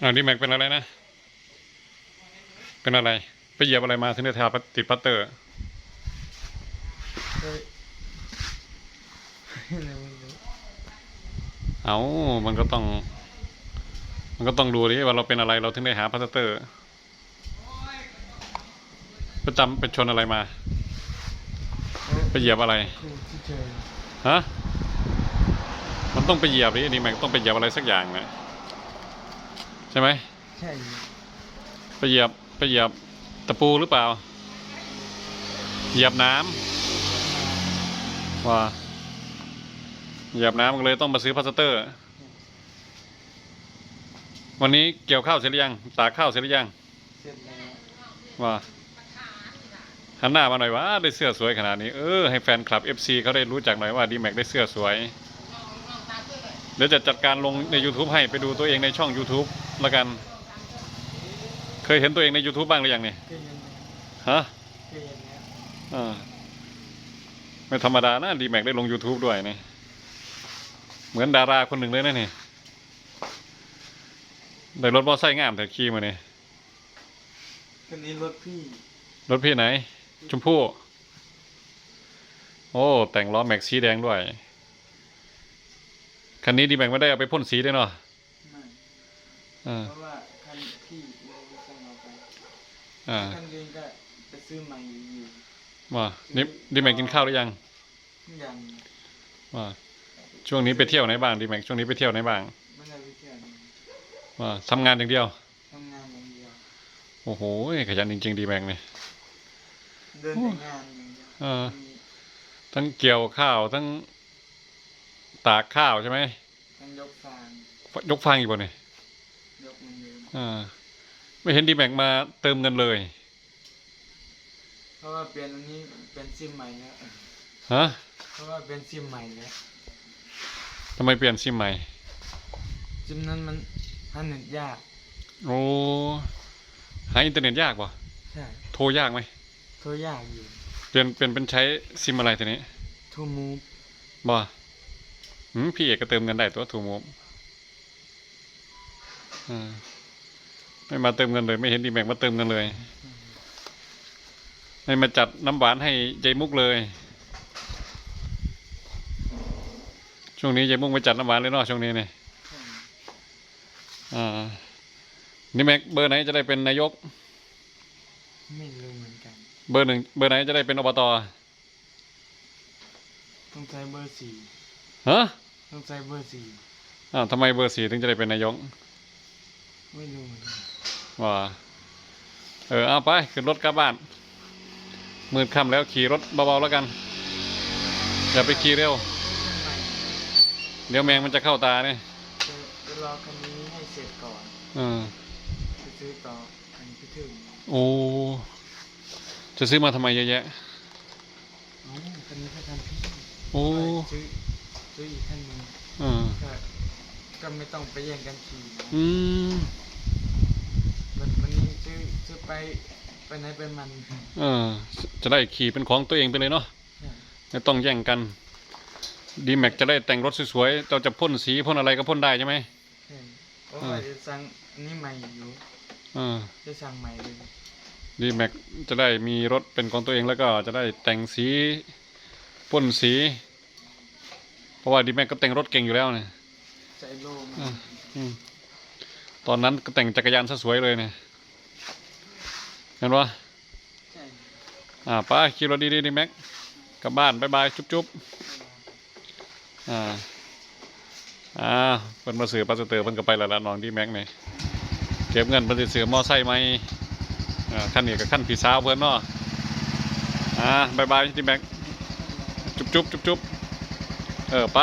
อ้าวดีแม็กเป็นอะไรนะ เป็นอะไร ไปเหยียบอะไรมาถึงได้ทาติดพัตเตอร์เฮ้ยไม่รู้เอามันก็ต้อง มันก็ต้องดูดิว่าเราเป็นอะไรเราถึงได้หาพัตเตอร์ประจำไปชนอะไรมา ไปเหยียบอะไร ฮะ มันต้องไปเหยียบดิดีแม็กต้องไปเหยียบอะไรสักอย่างนะ ใช่ไหมใช่ไปเหยียบไปเหยียบตะปูหรือเปล่า เหยียบน้ำว่าเหยียบน้ำก็เลยต้องมาซื้อพลาสเตอร์ วันนี้เกี่ยวข้าวเสร็จหรือยัง ตากข้าวเสร็จหรือยังเสร็จแล้วว่าหันหน้ามาหน่อยว่าได้เสื้อสวยขนาดนี้เออให้แฟนคลับ FC เขาได้รู้จักหน่อยว่าดีแม็กได้เสื้อสวยเดี๋ยวจะจัดการลงใน YouTube ให้ไปดูตัวเองในช่อง YouTube แล้วกัน เคยเห็นตัวเองใน YouTube บ้างหรือยังเนี่ยเคยเห็นแล้วฮะเคยเห็นแล้วอ่าไม่ธรรมดานะดีแม็กได้ลง YouTube ด้วยนี่เหมือนดาราคนหนึ่งเลยนะนี่ได้รถมอไซค์งามแต่ขี่มาเนี่ยคันนี้รถพี่ รถพี่ไหน ชมพู่ โอ้ แต่งล้อแม็กสีแดงด้วย คันนี้ดีแม็กไม่ได้เอาไปพ่นสีด้วยเนาะไม่อ่า เพราะว่าคันพี่เลยส่งเราไปอ่าคันเดินก็ไปซื้อใหม่อยู่ว่านี่ดีแม็กกินข้าวหรือยังอย่างว่าช่วงนี้ไปเที่ยวไหนบ้างดีแม็กช่วงนี้ไปเที่ยวไหนบ้างไม่ได้ไปเที่ยวนะว่าทำงานอย่างเดียวทำงานอย่างเดียวโอ้โหขยันจริงๆดีแม็กเนี่ยเดินแต่งานอย่างเดียวเออมีทั้งเกี่ยวข้าวทั้งตากข้าวใช่ไหมทั้งยกฟางยกฟางอีกบ่เนี่ยยกมันเดิน อ่า ไม่เห็นดีแม็กมาเติมเงินเลย เพราะว่าเปลี่ยนอันนี้เป็นซิมใหม่แล้วฮะ เพราะว่าเป็นซิมใหม่แล้วทำไมเปลี่ยนซิมใหม่ ซิมนั้นมันหันเน็ตยาก โอ้หาอินเทอร์เน็ตยากป่ะใช่โทรยากไหมโทรยากอยู่ เปลี่ยนเป็นเป็นใช้ซิมอะไรทีนี้ ทูมูฟบ่หืมพี่เอกก็เติมเงินได้ตัวถูกมุมอ่า ไม่มาเติมเงินเลย ไม่เห็นดีแม็กมาเติมเงินเลย ไม่มาจัดน้ำหวานให้ยายมุกเลย ช่วงนี้ยายมุกไปจัดน้ำหวานเลยเนาะช่วงนี้เนี่ยอ่านี่แม็กเบอร์ไหนจะได้เป็นนายก ไม่รู้เหมือนกัน เบอร์หนึ่งเบอร์ไหนจะได้เป็นอบตต้องใช้เบอร์สี่ฮะต้องใช้เบอร์สี่อ้าวทำไมเบอร์สี่ถึงจะได้เป็นนายก ไม่รู้เหมือนกันว่าเออเอาไปขึ้นรถกลับบ้านมืดค่ำแล้วขี่รถเบาๆแล้วกัน อย่าไปขี่เร็ว เดี๋ยวแมงมันจะเข้าตาเนี่ยจะจะรอคันนี้ให้เสร็จก่อนเออจะซื้อต่อคันพี่ถึงโอ้จะซื้อมาทำไมเยอะแยะอ๋อคันนี้แค่คันพี่โอ้ซื้อซื้ออีกคันหนึ่งเออก็ ก็ไม่ต้องไปแย่งกันขี่นะอืมวันวันนี้ซื้อซื้อไปไปไหนไปมันเออจะได้ขี่เป็นของตัวเองไปเลยเนาะใช่ไม่ต้องแย่งกัน ดีแม็กจะได้แต่งรถสวยๆเราจะพ่นสีพ่นอะไรก็พ่นได้ใช่ไหมใช่เพราะว่าจะสั่งอันนี้ใหม่อยู่เออจะสั่งใหม่เลยดีแม็กจะได้มีรถเป็นของตัวเองแล้วก็จะได้แต่งสีพ่นสี เพราะว่าดีแม็กก็แต่งรถเก่งอยู่แล้วเนี่ย ใส่โลมาอะอืมตอนนั้นก็แต่งจักรยานซะสวยเลยเนี่ยเห็นปะใช่อ่าไปขี่รถดีๆดีแม็กกลับบ้านบายบายจุ๊บจุ๊บอ่าอ่าเพิ่นมาสื่อปัสเตอร์เพิ่นก็ไปแล้วละน้องดีแม็กเนี่ยเก็บเงินเพิ่นสิซื้อมอไซค์ใหม่อ่าขั้นนี้กับขั้นพี่สาวเพิ่นเนาะอ่าบายบายดีแม็กจุ๊บจุ๊บจุ๊บจุ๊บเออไป